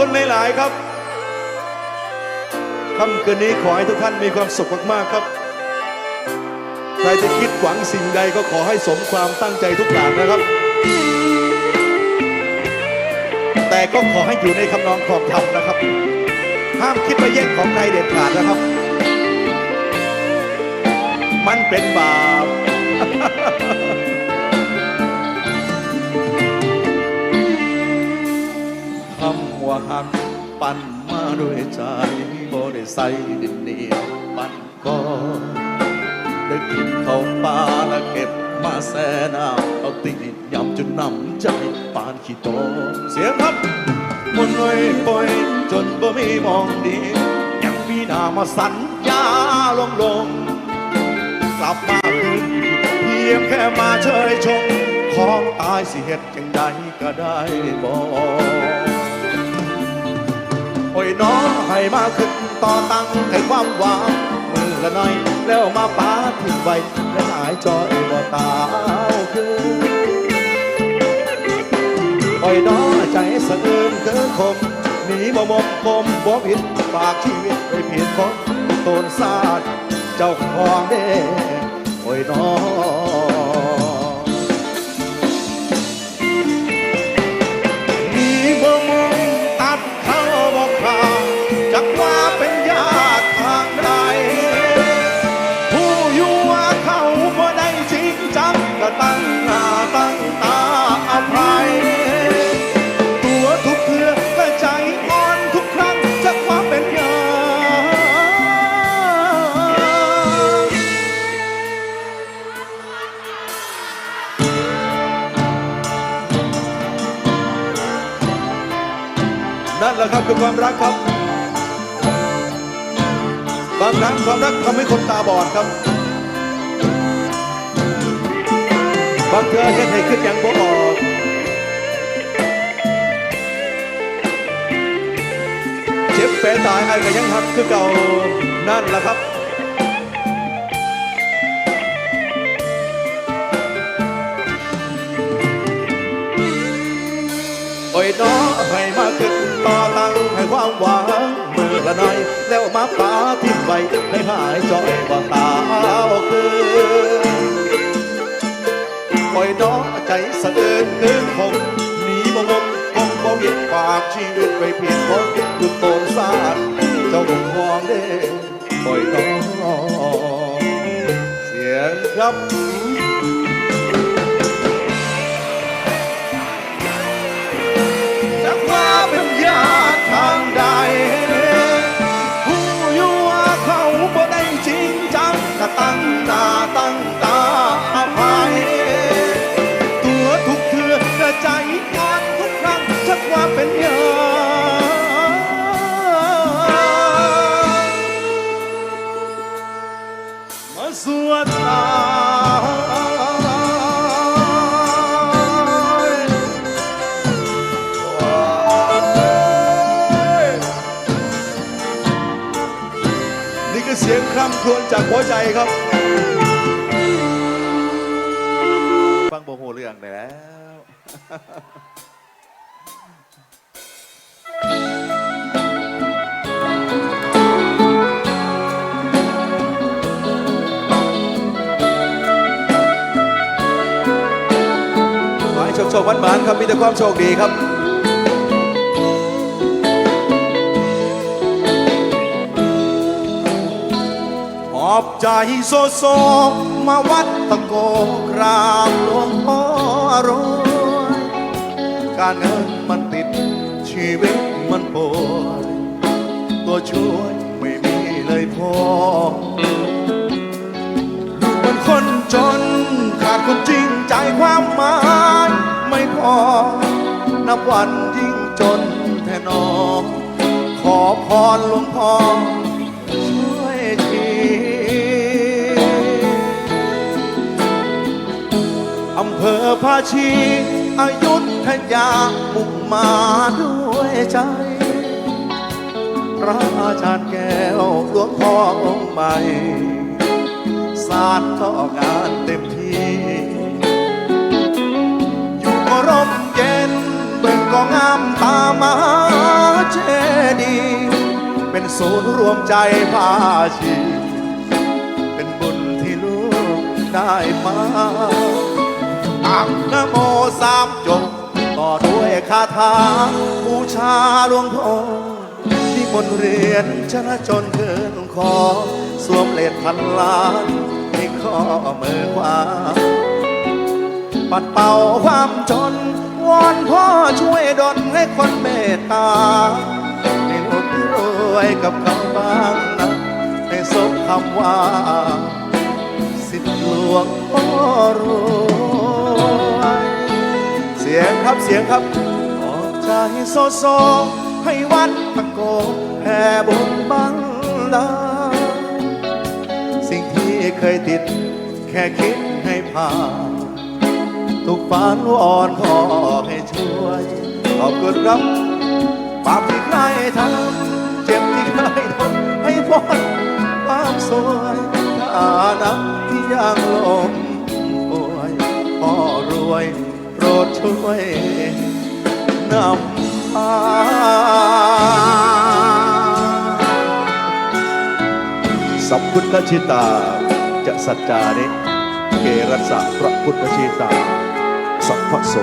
คุณหลาย ๆ ครับค่ำคืนนี้ขอให้ทุกท่านมีความสุขมาก ๆ ครับ ใครจะคิดหวังสิ่งใดก็ขอให้สมความตั้งใจทุกอย่างนะครับ แต่ก็ขอให้อยู่ในคำนองครองธรรมนะครับ ห้ามคิดไปแย่งของใครเด็ดขาดนะครับ มันเป็นบาป หักปั่นมาด้วยใจบ่ได้ใส่ดินเหนียวมันก็ได้กินข้าวปลาและเก็บมาแซ่น้ำเอาติดยำจนน้ำใจปานขี้โตเสียงครับมนไว้ปล่อยจนบ่มีมองดี ยังมีหน้ามาสัญญาลงลงกลับมาคืนเพียงแค่มาเชยชมของตายสิเหตุจังใดก็ได้บอก อ้ยน้องให้มาขึ้นต่อตั้งให้ความหวังมือละหน่อย แล้วมาป้าทิ้งไว้และหายจอยบ่ตาคือโอ้ยน้องใจสะอื้นเกินคมหนีบ่มมคมบ่ผิดฝากชีวิตไปเพียงคนตนซาดเจ้าของเด้โอ้ยน้อง ละครับคือความรักครับบางครั้งความรักทำให้คนตาบอดครับบางเธอเห็นให้ขึ้นย่างบ่ออกเจ็บแผลตายไอ้ก็ยังหักคือเก่านั่นแหละครับโอ้ยน้อให้ แล้วมาปาทิ้งไว้ให้หายจอยว่าตาคือโอ้ยน้อใจสะเอินเกินคงหนีบ่งมคงบ่เวียนฝากชีวิตไว้เพียงคนดุจโตนสาดเจ้าหงมองเด้โอ้ยน้องเสียงครับ สียงคร่ำครวญจากหัวใจครับฟังโบโหเรื่องได้แล้ว ขอให้โชคโชคหวานๆครับ มีแต่ความโชคดีครับ อบใจโซโซมาวัดตะโกกราบหลวงพ่อรวยการเงินมันติดชีวิตมันปวดตัวช่วยไม่มีเลยพอลูกเป็นคนจนขาดคนจริงใจความหมายไม่พอ นับวันยิ่งจนแทนอขอพรหลวงพ่อ ภอภาชีอายุทยามุ่งมาด้วยใจ พระอาจารย์แก้วหลวงพ่อองค์ใหม่สารต่องานเต็มที่ อยู่ก็ร่มเย็นเบิ่งก็งามตามาจศูนย์รวมใจพาชี เป็นบุญที่ลูกได้มา นะโมสามจบ ต่อด้วยคาถาบูชาหลวงพ่อที่มนเรียนชนะจนเกินขอ สวมเลดพันล้านให้ข้อมือขวาปัดเป่าความจน วอนพ่อช่วยดลให้คนเมตตาให้ลูกรวยกับเขาบ้างนะให้สมคำว่า สิทธิหลวงพ่อรวยเสียงครับเสียงครับออกใจโซโซให้วัดตะโกแผ่บุญบังดาสิ่งที่เคยติด แค่คิดให้ผ่านทุกฝันวอนขอให้ช่วย ขอบคุณครับบาปที่ใครทำเจ็บที่ใครทำให้พ้นความสวยฐานะที่ยังลมป่วยพ่อรวย โปรดช่วยนำพาสัมพุทธชิตา จะสัจจานิเกรัสะพระพุทธชีตา สัพพโส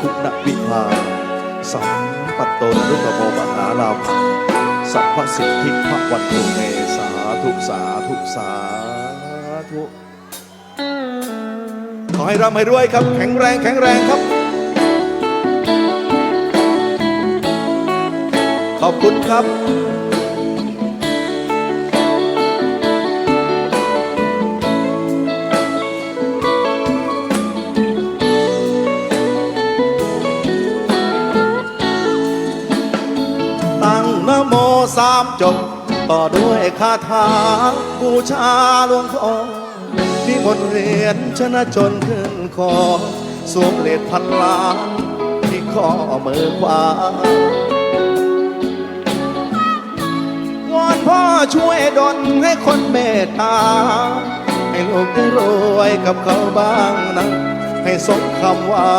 คุณวิภา สัมปัตโตนรุตโมมหาลาภสัพพสิทธิพระวันตุเมสาธุสาธุสาธุ ขอให้ร่ำให้รวยครับ แข็งแรงแข็งแรงครับ ขอบคุณครับ ตั้งนะโมสามจบ ต่อด้วยคาถาบูชาหลวงพ่อ มนต์เรียนชนะจนขึ้นคอสวมเลดพันล้านที่ข้อมือขวาวอนพ่อช่วยดลให้คนเมตตา ให้ลูกได้รวยกับเขาบ้างนะ ให้สมคำว่า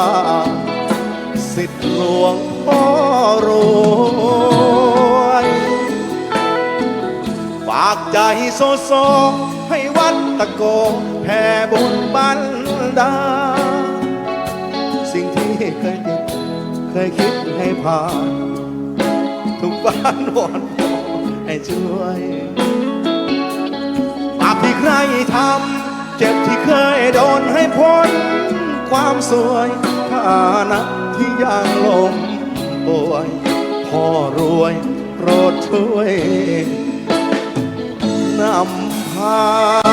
สิทธิหลวงพ่อรวย ฝากใจโซโซ ให้วัดตะโกแผ่บุญบันดา สิ่งที่เคยคิดเคยคิดให้ผ่าน ทุกบ้านวอนให้ช่วยบาปที่ใครทำเจ็บที่เคยโดนให้พ้น ความสวยฐานะที่ยังลมป่วยพ่อรวยโปรดช่วยำ